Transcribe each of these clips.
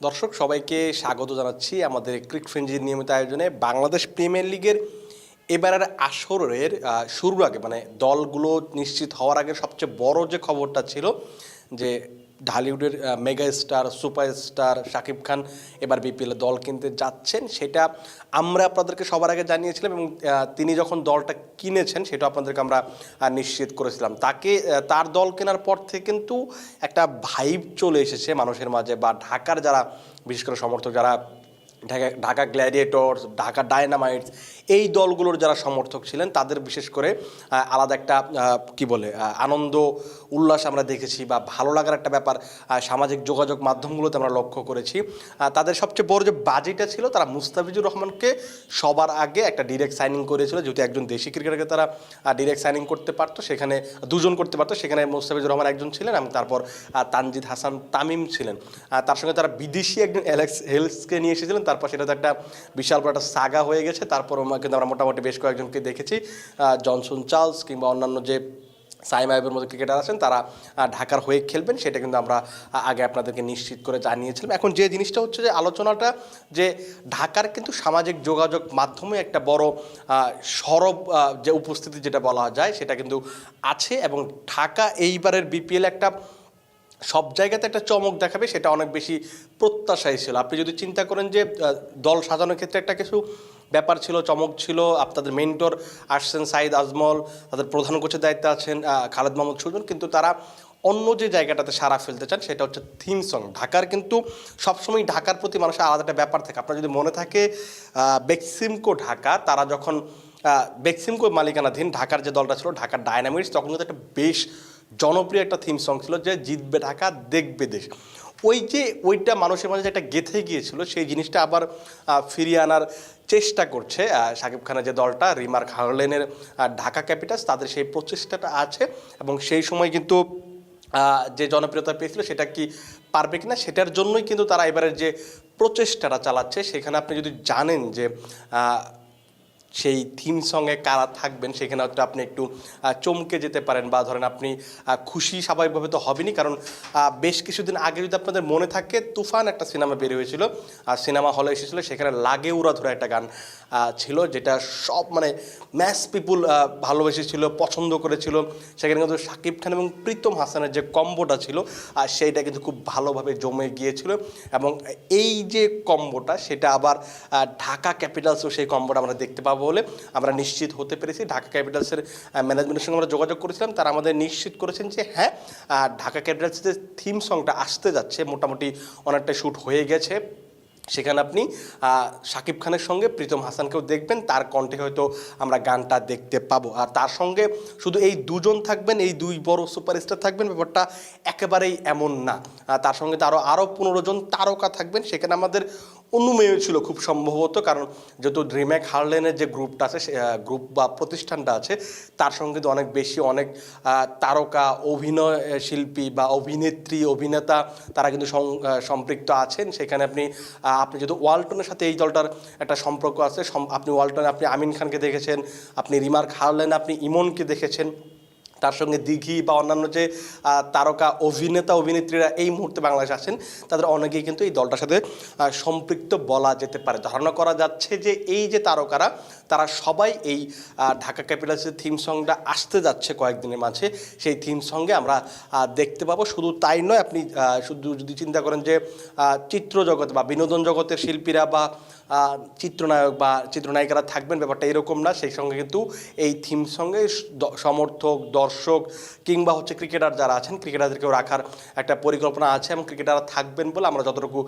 দর্শক, সবাইকে স্বাগত জানাচ্ছি আমাদের ক্রিক ফ্রেঞ্জির নিয়মিত আয়োজনে বাংলাদেশ প্রিমিয়ার লিগের এবারের আসরের শুরুর আগে মানে দলগুলো নিশ্চিত হওয়ার আগে সবচেয়ে বড় যে খবরটা ছিল যে ঢালিউডের mega star super star Shakib Khan এবার বিপিএল দল কিনতে যাচ্ছেন, সেটা আমরা আপনাদেরকে সবার আগে জানিয়েছিলাম এবং তিনি যখন দলটা কিনেছেন সেটা আপনাদেরকে আমরা নিশ্চিত করেছিলাম। তাকে তার দল কেনার পর থেকে কিন্তু একটা ভাইব চলে এসেছে মানুষের মাঝে বা ঢাকার যারা, বিশেষ করে সমর্থক যারা ঢাকা ঢাকা গ্ল্যাডিয়েটর্স ঢাকা ডায়নামাইটস এই দলগুলোর যারা সমর্থক ছিলেন, তাদের বিশেষ করে আলাদা একটা কি বলে আনন্দ, উল্লাস আমরা দেখেছি বা ভালো লাগার একটা ব্যাপার সামাজিক যোগাযোগ মাধ্যমগুলোতে আমরা লক্ষ্য করেছি। তাদের সবচেয়ে বড় যে বাজেটটা ছিল, তারা মুস্তাফিজুর রহমানকে সবার আগে একটা ডিরেক্ট সাইনিং করেছিল, যেহেতু একজন দেশি ক্রিকেটারকে তারা ডিরেক্ট সাইনিং করতে পারতো, সেখানে দুজন করতে পারতো, সেখানে মুস্তাফিজুর রহমান একজন ছিলেন এবং তারপর তানজিদ হাসান তামিম ছিলেন। তার সঙ্গে তারা বিদেশি একজন অ্যালেক্স হেলসকে নিয়ে এসেছিলেন তারপর সেটা তো একটা বিশাল বড় একটা সাগা হয়ে গেছে। তারপর কিন্তু আমরা মোটামুটি বেশ কয়েকজনকে দেখেছি। জনসন চার্লস কিংবা অন্যান্য যে সাইম আইবের মতো ক্রিকেটার আছেন, তারা ঢাকার হয়ে খেলবেন, সেটা কিন্তু আমরা আগে আপনাদেরকে নিশ্চিত করে জানিয়েছিলাম। এখন যে জিনিসটা হচ্ছে যে আলোচনাটা যে ঢাকার কিন্তু সামাজিক যোগাযোগ মাধ্যমে একটা বড় সরব যে উপস্থিতি যেটা বলা যায়, সেটা কিন্তু আছে এবং ঢাকা এইবারের বিপিএল একটা সব জায়গাতে একটা চমক দেখাবে, সেটা অনেক বেশি প্রত্যাশাই ছিল। আপনি যদি চিন্তা করেন যে দল সাজানোর ক্ষেত্রে একটা কিছু ব্যাপার ছিল, চমক ছিল আপনাদের মেন্টর আসছেন সাইদ আজমল, তাদের প্রধান কোচের দায়িত্বে আছেন খালেদ মাহমুদ সুজন, কিন্তু তারা অন্য যে জায়গাটাতে সারা ফেলতে চান, সেটা হচ্ছে থিম সং। ঢাকার কিন্তু সবসময় ঢাকার প্রতি মানুষের আলাদা একটা ব্যাপার থাকে। আপনার যদি মনে থাকে বেক্সিমকো ঢাকা, তারা যখন বেক্সিমকো মালিকানাধীন ঢাকার যে দলটা ছিল, ঢাকার ডায়নামিক্স তখন কিন্তু একটা বেশ জনপ্রিয় একটা থিম সং ছিল যে জিতবে ঢাকা, দেখবে দেশ। ওই যে ওইটা মানুষের মাঝে একটা গেথে গিয়েছিল, সেই জিনিসটা আবার ফিরিয়ে আনার চেষ্টা করছে শাকিব খানের যে দলটা, রিমার হার্লেনের ঢাকা ক্যাপিটালস, তাদের সেই প্রচেষ্টাটা আছে এবং সেই সময় কিন্তু যে জনপ্রিয়তা পেয়েছিল সেটা কি পারবে কিনা, সেটার জন্যই কিন্তু তারা এবারের যে প্রচেষ্টাটা চালাচ্ছে, সেখানে আপনি যদি জানেন যে সেই থিম সঙ্গে কারা থাকবেন সেখানে হয়তো আপনি একটু চমকে যেতে পারেন বা ধরেন আপনি খুশি স্বাভাবিকভাবে তো হবেনই। কারণ বেশ কিছুদিন আগে যদি আপনাদের মনে থাকে, তুফান একটা সিনেমা বের হয়েছিল। আর সিনেমা হলে এসেছিল, সেখানে লাগে উড়া ধরে একটা গান ছিল যেটা সব মানে ম্যাস পিপুল ভালোবেসেছিল, পছন্দ করেছিল। সেখানে কিন্তু শাকিব খান এবং প্রীতম হাসানের যে কম্বোটা ছিল আর সেইটা কিন্তু খুব ভালোভাবে জমে গিয়েছিল। এবং এই যে কম্বোটা, সেটা আবার ঢাকা ক্যাপিটালসও সেই কম্বোটা আমরা দেখতে পাবো। বলে আমরা নিশ্চিত হতে পেরেছি। ঢাকা ক্যাপিটালসের ম্যানেজমেন্টের সঙ্গে আমরা যোগাযোগ করেছিলাম। তারা আমাদের নিশ্চিত করেছেন যে হ্যাঁ ঢাকা ক্যাপিটালসের থিম সংটা আসতে যাচ্ছে, মোটামুটি অনেকটা শ্যুট হয়ে গেছে। সেখানে আপনি শাকিব খানের সঙ্গে প্রীতম হাসানকেও দেখবেন, তার কণ্ঠে হয়তো আমরা গানটা দেখতে পাবো। আর তার সঙ্গে শুধু এই দুজন থাকবেন, এই দুই বড় সুপারস্টার থাকবেন, ব্যাপারটা একেবারেই এমন না। তার সঙ্গে তারও আরও পনেরো জন তারকা থাকবেন, সেখানে আমাদের অনুমেয় ছিল খুব সম্ভবত, কারণ যেহেতু ড্রিম্যাক হার্লেনের যে গ্রুপটা আছে গ্রুপ বা প্রতিষ্ঠানটা আছে, তার সঙ্গে তো অনেক বেশি অনেক তারকা, অভিনয় শিল্পী বা অভিনেত্রী, অভিনেতা, তারা কিন্তু সম্পৃক্ত আছেন। সেখানে আপনি আপনি যেহেতু ওয়ালটনের সাথে এই দলটার একটা সম্পর্ক আছে আপনি ওয়ালটনে আপনি আমিন খানকে দেখেছেন, আপনি রিমার্ক হারলেন, আপনি ইমনকে দেখেছেন। তার সঙ্গে দিঘি বা অন্যান্য যে তারকা, অভিনেতা, অভিনেত্রীরা এই মুহূর্তে বাংলাদেশে আছেন, তাদের অনেকেই কিন্তু এই দলটার সাথে সম্পৃক্ত বলা যেতে পারে। ধারণা করা যাচ্ছে যে এই যে তারকারা, তারা সবাই এই ঢাকা ক্যাপিটালসের থিম সংটা আসতে যাচ্ছে কয়েকদিনের মাঝে। সেই থিম সঙ্গে আমরা দেখতে পাবো। শুধু তাই নয়, আপনি শুধু যদি চিন্তা করেন যে চিত্র জগৎ বা বিনোদন জগতের শিল্পীরা বা চিত্রনায়ক বা চিত্রনায়িকারা থাকবেন, ব্যাপারটা এরকম না। সেই সঙ্গে কিন্তু এই থিম সঙ্গে সমর্থক, দর্শক কিংবা হচ্ছে ক্রিকেটার যারা আছেন ক্রিকেটারদেরকেও রাখার একটা পরিকল্পনা আছে এবং ক্রিকেটাররা থাকবেন বলে আমরা যতটুকু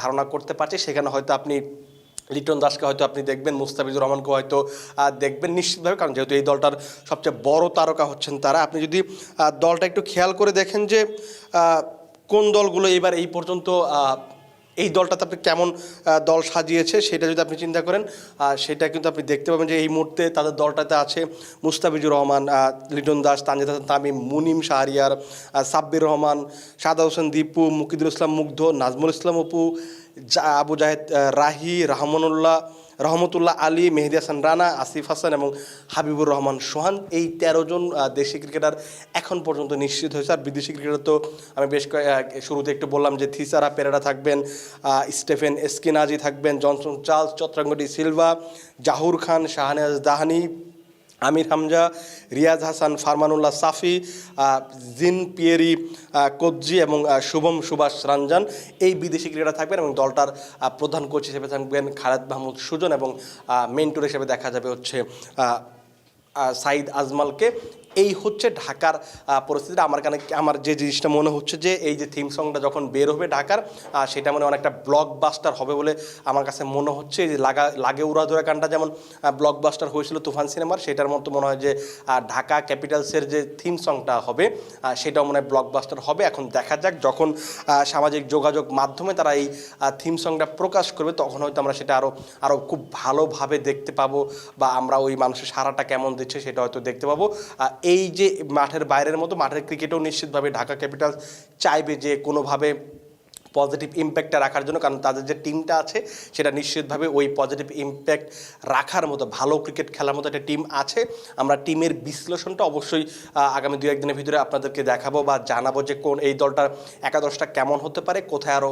ধারণা করতে পারছি, সেখানে হয়তো আপনি লিটন দাসকে হয়তো আপনি দেখবেন, মুস্তাফিজুর রহমানকে হয়তো দেখবেন নিশ্চিতভাবে, কারণ যেহেতু এই দলটার সবচেয়ে বড় তারকা হচ্ছেন তারা। আপনি যদি দলটা একটু খেয়াল করে দেখেন যে কোন দলগুলো এবার এই পর্যন্ত এই দলটাতে আপনি কেমন দল সাজিয়েছে সেটা যদি আপনি চিন্তা করেন সেটা কিন্তু আপনি দেখতে পাবেন যে এই মুহূর্তে তাদের দলটাতে আছে মুস্তাফিজুর রহমান লিটন দাস, তানজিদ হাসান তামিম, মুনিম শাহরিয়ার সাব্বির রহমান, সাদা হোসেন দীপু, মুকিদুল ইসলাম মুগ্ধ, নাজমুল ইসলাম অপু আবু জাহেদ রাহি, রহমানুল্লাহ রহমতুল্লাহ আলী, মেহেদি হাসান রানা, আসিফ হাসান এবং হাবিবুর রহমান সোহান এই তেরো জন দেশি ক্রিকেটার এখন পর্যন্ত নিশ্চিত হয়েছে। আর বিদেশি ক্রিকেটার তো আমি বেশ শুরুতে একটু বললাম যে থিসারা পেরেরা থাকবেন স্টেফেন এসকিনাজি থাকবেন, Johnson Charles, Chaturanga Silva, Zahoor Khan, Shahnawaz Dahani Amir Hamza, Riaz Hasan, Farmanullah Safi Jean Pierre কবজি এবং শুভম সুভাষ রঞ্জন এই বিদেশি ক্রিকেটার থাকবেন এবং দলটার প্রধান কোচ হিসেবে থাকবেন খালেদ মাহমুদ সুজন এবং মেন্টর হিসেবে দেখা যাবে হচ্ছে সাইদ আজমালকে। এই হচ্ছে ঢাকার পরিস্থিতিটা। আমার কানে আমার যে জিনিসটা মনে হচ্ছে যে এই যে থিম সংটা যখন বের হবে ঢাকার সেটা মানে অনেকটা ব্লকবাস্টার হবে বলে আমার কাছে মনে হচ্ছে। এই যে লাগা লাগে উড়াধুরা গানটা যেমন ব্লকবাস্টার হয়েছিল তুফান সিনেমার, সেটার মতো মনে হয় যে ঢাকা ক্যাপিটালসের যে থিম সংটা হবে সেটাও মনে হয় ব্লকবাস্টার হবে। এখন দেখা যাক যখন সামাজিক যোগাযোগ মাধ্যমে তারা এই থিম সংটা প্রকাশ করবে, তখন হয়তো আমরা সেটা আরও আরও খুব ভালোভাবে দেখতে পাবো বা আমরা ওই মানুষের সারাটা কেমন দিচ্ছে সেটা হয়তো দেখতে পাবো। এই যে মাঠের বাইরের মতো, মাঠের ক্রিকেটেও নিশ্চিতভাবে ঢাকা ক্যাপিটালস চাইবে যে কোনোভাবে পজিটিভ ইম্প্যাক্টটা রাখার জন্য, কারণ তাদের যে টিমটা আছে, সেটা নিশ্চিতভাবে ওই পজিটিভ ইম্প্যাক্ট রাখার মতো, ভালো ক্রিকেট খেলার মতো একটা টিম আছে। আমরা টিমের বিশ্লেষণটা অবশ্যই আগামী দু একদিনের ভিতরে আপনাদেরকে দেখাবো বা জানাব যে কোন এই দলটার একাদশটা কেমন হতে পারে, কোথায় আরও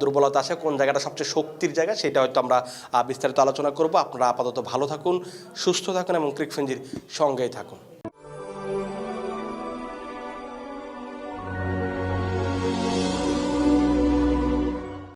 দুর্বলতা আছে, কোন জায়গাটা সবচেয়ে শক্তির জায়গা, সেটা হয়তো আমরা বিস্তারিত আলোচনা করব। আপনারা আপাতত ভালো থাকুন, সুস্থ থাকুন এবং ক্রিকফেঞ্জির সঙ্গেই থাকুন।